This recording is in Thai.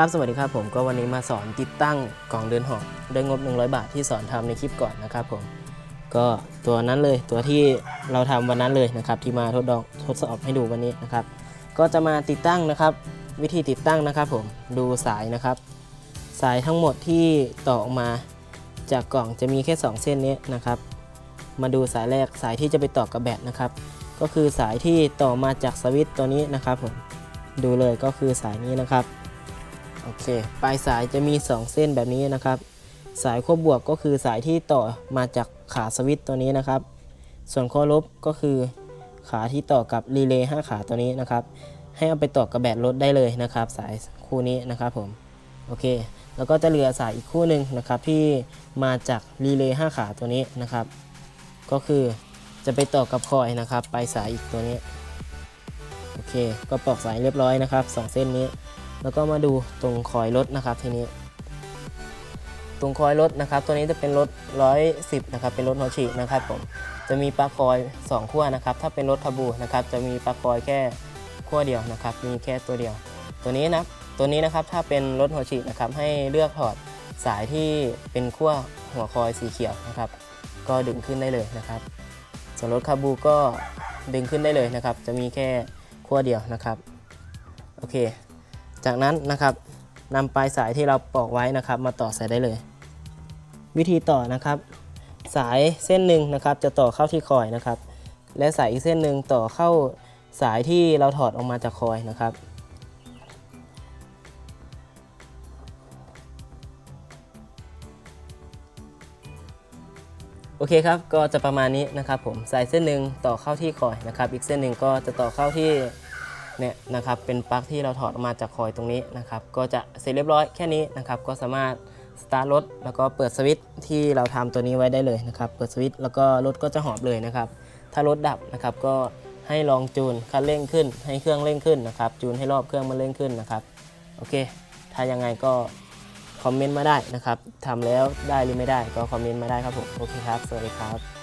ครับ สวัสดีครับผมก็วันนี้มาสอนติดตั้งกล่องเดินหอกด้วยงบ 100 บาทที่สอนทำในคลิปก่อนนะครับผมก็ตัวนั้นเลยตัวที่เราทำวันนั้นเลยนะครับ ที่มาทดลองทดสอบให้ดูวันนี้นะครับ ก็จะมาติดตั้งนะครับ วิธีติดตั้งนะครับ ผมดูสายนะครับ สายทั้งหมดที่ต่อออกมาจากกล่องจะมีแค่ 2 เส้นนี้นะครับ มาดูสายแรกสายที่จะไปต่อกับแบตนะครับ ก็คือสายที่ต่อมาจากสวิตตัวนี้นะครับผมดูเลยก็คือสายนี้นะครับ โอเค ปลายสายจะมี 2 เส้นแบบนี้นะครับ สายขั้วบวกก็คือสายที่ต่อมาจากขาสวิตช์ตัวนี้นะครับ ส่วนขั้วลบก็คือขาที่ต่อกับรีเลย์5ขาตัวนี้นะครับ ให้เอาไปต่อกับแบตรถได้เลยนะครับ สายคู่นี้นะครับผม โอเค แล้วก็จะเหลือสายอีกคู่หนึ่งนะครับที่มาจากรีเลย์5ขาตัวนี้นะครับ ก็คือจะไปต่อกับคอยนะครับ ปลายสายอีกตัวนี้ โอเค ก็ปลอกสายเรียบร้อยนะครับสองเส้นนี้ แล้วก็มาดูตรงคอยรถนะครับทีนี้ ตรงคอยรถนะครับ ตัวนี้จะเป็นรถ 110 นะครับ เป็นรถหัวฉีดนะครับผม จะมีปลั๊กคอย 2 ขั้วนะครับ ถ้าเป็นรถทับบูนะครับ จะมีปลั๊กคอยแค่ขั้วเดียวนะครับ มีแค่ตัวเดียว ตัวนี้นะ ตัวนี้นะครับ ถ้าเป็นรถหัวฉีดนะครับ ให้เลือกถอดสายที่เป็นขั้วหัวคอยสีเขียวนะครับ ก็ดึงขึ้นได้เลยนะครับ ส่วนรถคาบูก็ดึงขึ้นได้เลยนะครับ จะมีแค่ขั้วเดียวนะครับ โอเค จากนั้นนะครับนำปลายสายที่เราปอกไว้นะครับ มาต่อสายได้เลย วิธีต่อนะครับ สายเส้นหนึ่งนะครับ จะต่อเข้าที่คอยนะครับ และสายอีกเส้นหนึ่งต่อเข้าสายที่เราถอดออกมาจากคอยนะครับ โอเคครับก็จะประมาณนี้นะครับผมสายเส้นหนึ่งต่อเข้าที่คอยนะครับ อีกเส้นหนึ่งก็จะต่อเข้าที่ เนี่ยนะครับเป็นปลั๊กที่เราถอดออกมาจากคอยตรงนี้นะครับก็จะเสร็จเรียบร้อยแค่นี้นะครับก็สามารถสตาร์ทรถแล้วก็เปิดสวิตช์ที่เราทำตัวนี้ไว้ได้เลยนะครับเปิดสวิตช์แล้วก็รถก็จะหอบเลยนะครับถ้ารถดับนะครับก็ให้ลองจูนคันเร่งขึ้น ให้เครื่องเร่งขึ้นนะครับจูนให้รอบเครื่องมันเร่งขึ้นนะครับโอเค ถ้ายังไงก็คอมเมนต์มาได้นะครับทำแล้วได้หรือไม่ได้ก็คอมเมนต์มาได้ครับผมโอเคครับ สวัสดีครับ